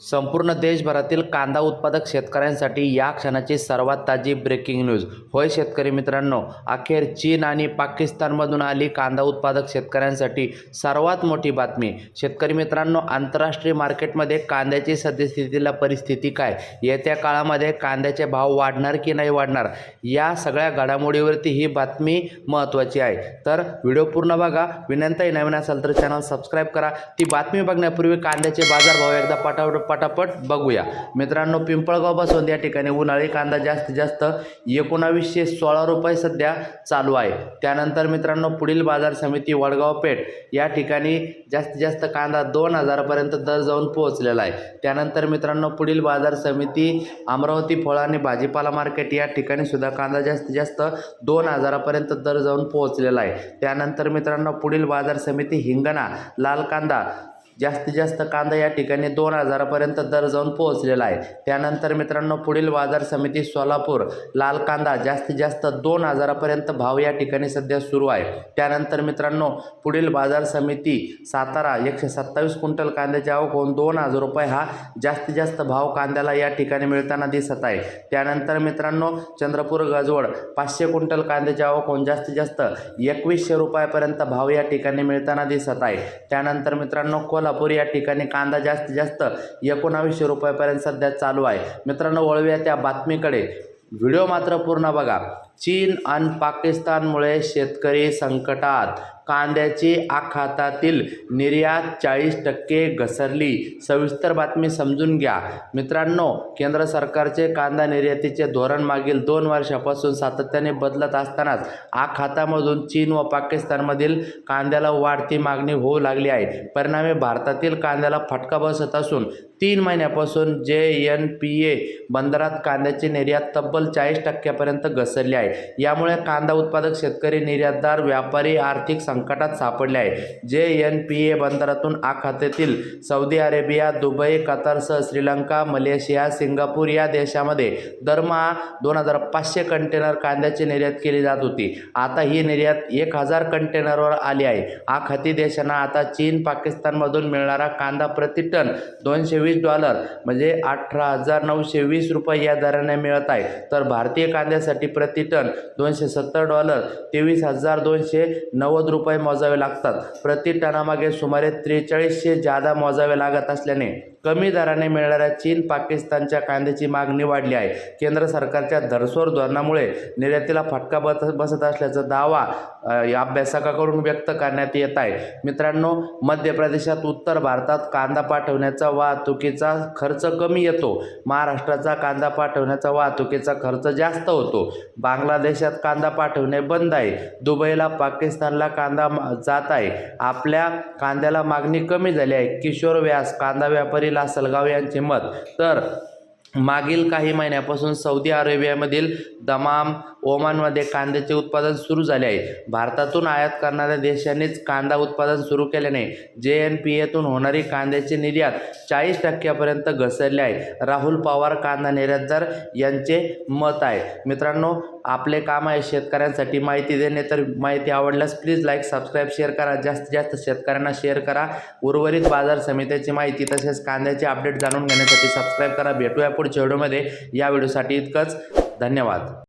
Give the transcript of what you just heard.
संपूर्ण देशभरातील कांदा उत्पादक शेतकऱ्यांसाठी या क्षणाची सर्वात ताजी ब्रेकिंग न्यूज होय शेतकरी मित्रांनो अखेर चीन आणि पाकिस्तानमधून आली कांदा उत्पादक शेतकऱ्यांसाठी सर्वात मोठी बातमी. शेतकरी मित्रांनो आंतरराष्ट्रीय मार्केटमध्ये कांद्याची सद्यस्थितीला परिस्थिती काय? येत्या काळामध्ये कांद्याचे भाव वाढणार की नाही वाढणार? या सगळ्या घडामोडीवरती ही बातमी महत्त्वाची आहे. तर व्हिडिओ पूर्ण बघा. विनंती नवीन असाल तर चॅनल सबस्क्राईब करा. ती बातमी बघण्यापूर्वी कांद्याचे बाजारभाव एकदा पटापट पटापट बघूया. मित्रांनो पिंपळगाव बसवंत या ठिकाणी उन्हाळी कांदा जास्तीत जास्त एकोणावीसशे सोळा रुपये सध्या चालू आहे. त्यानंतर मित्रांनो पुढील बाजार समिती वडगाव पेठ या ठिकाणी जास्तीत जास्त कांदा दोन हजारापर्यंत दर जाऊन पोहोचलेला आहे. त्यानंतर मित्रांनो पुढील बाजार समिती अमरावती फळ आणि भाजीपाला मार्केट या ठिकाणी सुद्धा कांदा जास्तीत जास्त दोन हजारापर्यंत दर जाऊन पोहोचलेला आहे. त्यानंतर मित्रांनो पुढील बाजार समिती हिंगणा लाल कांदा जास्तीत जास्त कांदा या ठिकाणी दोन हजारापर्यंत दर जाऊन पोहोचलेला आहे. त्यानंतर मित्रांनो पुढील बाजार समिती सोलापूर लाल कांदा जास्तीत जास्त दोन हजारापर्यंत भाव या ठिकाणी सध्या सुरू आहे. त्यानंतर मित्रांनो पुढील बाजार समिती सातारा एकशे सत्तावीस क्विंटल कांद्याची आवक होऊन दोन हजार रुपये हा जास्तीत जास्त भाव कांद्याला या ठिकाणी मिळताना दिसत आहे. त्यानंतर मित्रांनो चंद्रपूर गजवड पाचशे क्विंटल कांद्याची आवक होऊन जास्तीत जास्त एकवीसशे रुपयापर्यंत भाव या ठिकाणी मिळताना दिसत आहे. त्यानंतर मित्रांनो कोल्हापूर या ठिकाणी कांदा जास्तीत जास्त एकोणावीसशे रुपयापर्यंत सध्या चालू आहे. मित्रांनो वळूया त्या बातमीकडे. व्हिडिओ मात्र पूर्ण बघा. चीन आणि पाकिस्तानमुळे शेतकरी संकटात. कांद्याची आखातातील निर्यात चाळीस टक्के घसरली. सविस्तर बातमी समजून घ्या. मित्रांनो केंद्र सरकारचे कांदा निर्यातीचे धोरण मागील दोन वर्षापासून सातत्याने बदलत असतानाच आखातामधून चीन व पाकिस्तानमधील कांद्याला वाढती मागणी होऊ लागली आहे. परिणामी भारतातील कांद्याला फटका बसत असून तीन महिन्यापासून जे एन पी ए बंदरात कांद्याची निर्यात तब्बल चाळीस टक्क्यापर्यंत घसरली आहे. यामुळे कांदा उत्पादक शेतकरी निर्यातदार व्यापारी आर्थिक संकटात सापडले आहे. जे एन पी ए बंदरातून आखातातील सौदी अरेबिया दुबई कतारसह श्रीलंका मलेशिया सिंगापूर या देशामध्ये दरमहा दोन हजार पाचशे कंटेनर कांद्याची निर्यात केली जात होती. आता ही निर्यात एक हजार कंटेनरवर आली आहे. आखाती देशांना आता चीन पाकिस्तानमधून मिळणारा कांदा प्रति टन दोनशे वीस डॉलर म्हणजे अठरा हजार नऊशे वीस रुपये या दराने मिळत आहे. तर भारतीय कांद्यासाठी प्रति टन दोनशे सत्तर डॉलर तेवीस हजार दोनशे नव्वद रुपये रुपये मोजावे लागतात. प्रति टनामागे सुमारे त्रेचाळीसशे जादा मोजावे लागत असल्याने कमी दराने मिळणाऱ्या चीन पाकिस्तानच्या कांद्याची मागणी वाढली आहे. केंद्र सरकारच्या धरसोर धोरणामुळे निर्यातीला फटका बस बसत असल्याचा दावा या अभ्यासकाकडून व्यक्त करण्यात येत आहे. मित्रांनो मध्य प्रदेशात उत्तर भारतात कांदा पाठवण्याचा वाहतुकीचा खर्च कमी येतो. महाराष्ट्राचा कांदा पाठवण्याचा वाहतुकीचा खर्च जास्त होतो. बांगलादेशात कांदा पाठवणे बंद आहे. दुबईला पाकिस्तानला कांदा कांदा जात आहे. आपल्या कांद्याला मागणी कमी झाली आहे. किशोर व्यास कांदा व्यापारी लासलगाव यांचे मत. तर मागील काही महिन्यापासून सौदी अरेबियामधील दमाम ओमानमध्ये कांद्याचे उत्पादन सुरू झाले आहे. भारतातून आयात करणाऱ्या देशांनीच कांदा उत्पादन सुरू केल्याने जे एन पी एतून होणारी कांद्याची निर्यात चाळीस टक्क्यापर्यंत घसरली आहे. राहुल पवार कांदा निर्यातदार यांचे मत आहे. मित्रांनो आपले काम आहे शेतकऱ्यांसाठी. माहिती देणे तर माहिती आवडल्यास प्लीज लाईक सबस्क्राईब शेअर करा. जास्तीत जास्त शेतकऱ्यांना शेअर करा. उर्वरित बाजार समित्याची माहिती तसेच कांद्याचे अपडेट जाणून घेण्यासाठी सबस्क्राईब करा. भेटूया पुढच्या व्हिडिओमध्ये. या व्हिडिओसाठी इतकंच. धन्यवाद.